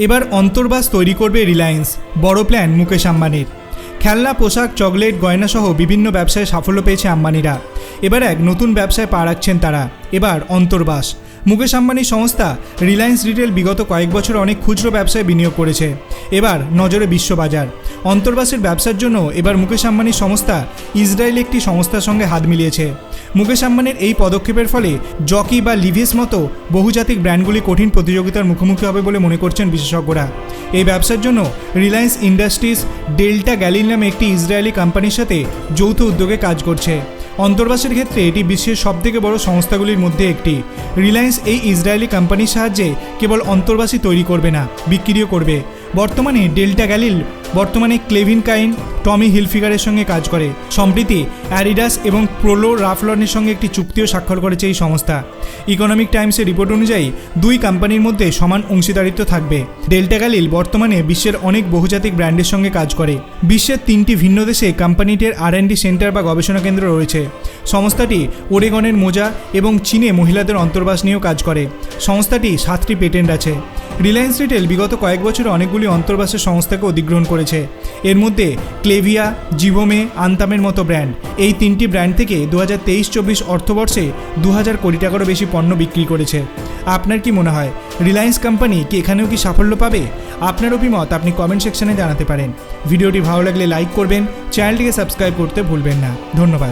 এবার অন্তর্বাস তৈরি করবে রিলায়েন্স, বড় প্ল্যান মুকেশ আম্বানির। খেলনা, পোশাক, চকলেট গয়না সহ বিভিন্ন ব্যবসায় সাফল্য পেয়েছে আম্বানিরা। এবার এক নতুন ব্যবসায় পা রাখছেন তারা। এবার অন্তর্বাস। মুকেশ আম্বানির সংস্থা রিলায়েন্স রিটেল বিগত কয়েক বছর অনেক খুচরো ব্যবসায় বিনিয়োগ করেছে। এবার নজরে বিশ্ববাজার। অন্তর্বাসের ব্যবসার জন্য এবার মুকেশ আম্বানির সংস্থা ইসরায়েল একটি সংস্থার সঙ্গে হাত মিলিয়েছে। মুকেশ আম্বানির এই পদক্ষেপের ফলে জকি বা লিভিস মতো বহুজাতিক ব্র্যান্ডগুলি কঠিন প্রতিযোগিতার মুখোমুখি হবে বলে মনে করছেন বিশেষজ্ঞরা। এই ব্যবসার জন্য রিলায়েন্স ইন্ডাস্ট্রিজ ডেল্টা গ্যালিল নামে একটি ইসরায়েলি কোম্পানির সাথে যৌথ উদ্যোগে কাজ করছে। অন্তর্বাসের ক্ষেত্রে এটি বিশ্বের সবথেকে বড় সংস্থাগুলির মধ্যে একটি। রিলায়েন্স এই ইসরায়েলি কোম্পানির সাহায্যে কেবল অন্তর্বাসী তৈরি করবে না, বিক্রিও করবে। বর্তমানে ডেল্টা গ্যালিল বর্তমানে ক্লেভিন কাইন, টমি হিলফিগারের সঙ্গে কাজ করে। সম্প্রতি অ্যাডিডাস এবং প্রোলো রাফলনের সঙ্গে একটি চুক্তিও স্বাক্ষর করেছে এই সংস্থা। ইকোনমিক টাইমসের রিপোর্ট অনুযায়ী, দুই কোম্পানির মধ্যে সমান অংশীদারিত্ব থাকবে। ডেল্টা গ্যালিল বর্তমানে বিশ্বের অনেক বহুজাতিক ব্র্যান্ডের সঙ্গে কাজ করে। বিশ্বের তিনটি ভিন্ন দেশে কোম্পানিটির আর সেন্টার বা গবেষণা কেন্দ্র রয়েছে। সংস্থাটি ওরেগনের মোজা এবং চীনে মহিলাদের অন্তর্বাস নিয়েও কাজ করে। সংস্থাটি সাতটি পেটেন্ট আছে। রিলায়েন্স রিটেল বিগত কয়েক বছরে অনেকগুলি অন্তর্বাসের সংস্থাকে অধিগ্রহণ করেছে। এর মধ্যে ক্লেভিয়া জিভোমে আন্তামের মতো ব্র্যান্ড এই তিনটি ব্র্যান্ড থেকে দু হাজার তেইশ চব্বিশ অর্থবর্ষে দু হাজার কোটি টাকারও বেশি পণ্য বিক্রি করেছে। আপনার কি মনে হয় রিলায়েন্স কোম্পানি কি এখানেও কি সাফল্য পাবে? আপনার অভিমত আপনি কমেন্ট সেকশনে জানাতে পারেন। ভিডিওটি ভালো লাগলে লাইক করবেন চ্যানেলটিকে সাবস্ক্রাইব করতে ভুলবেন না। ধন্যবাদ।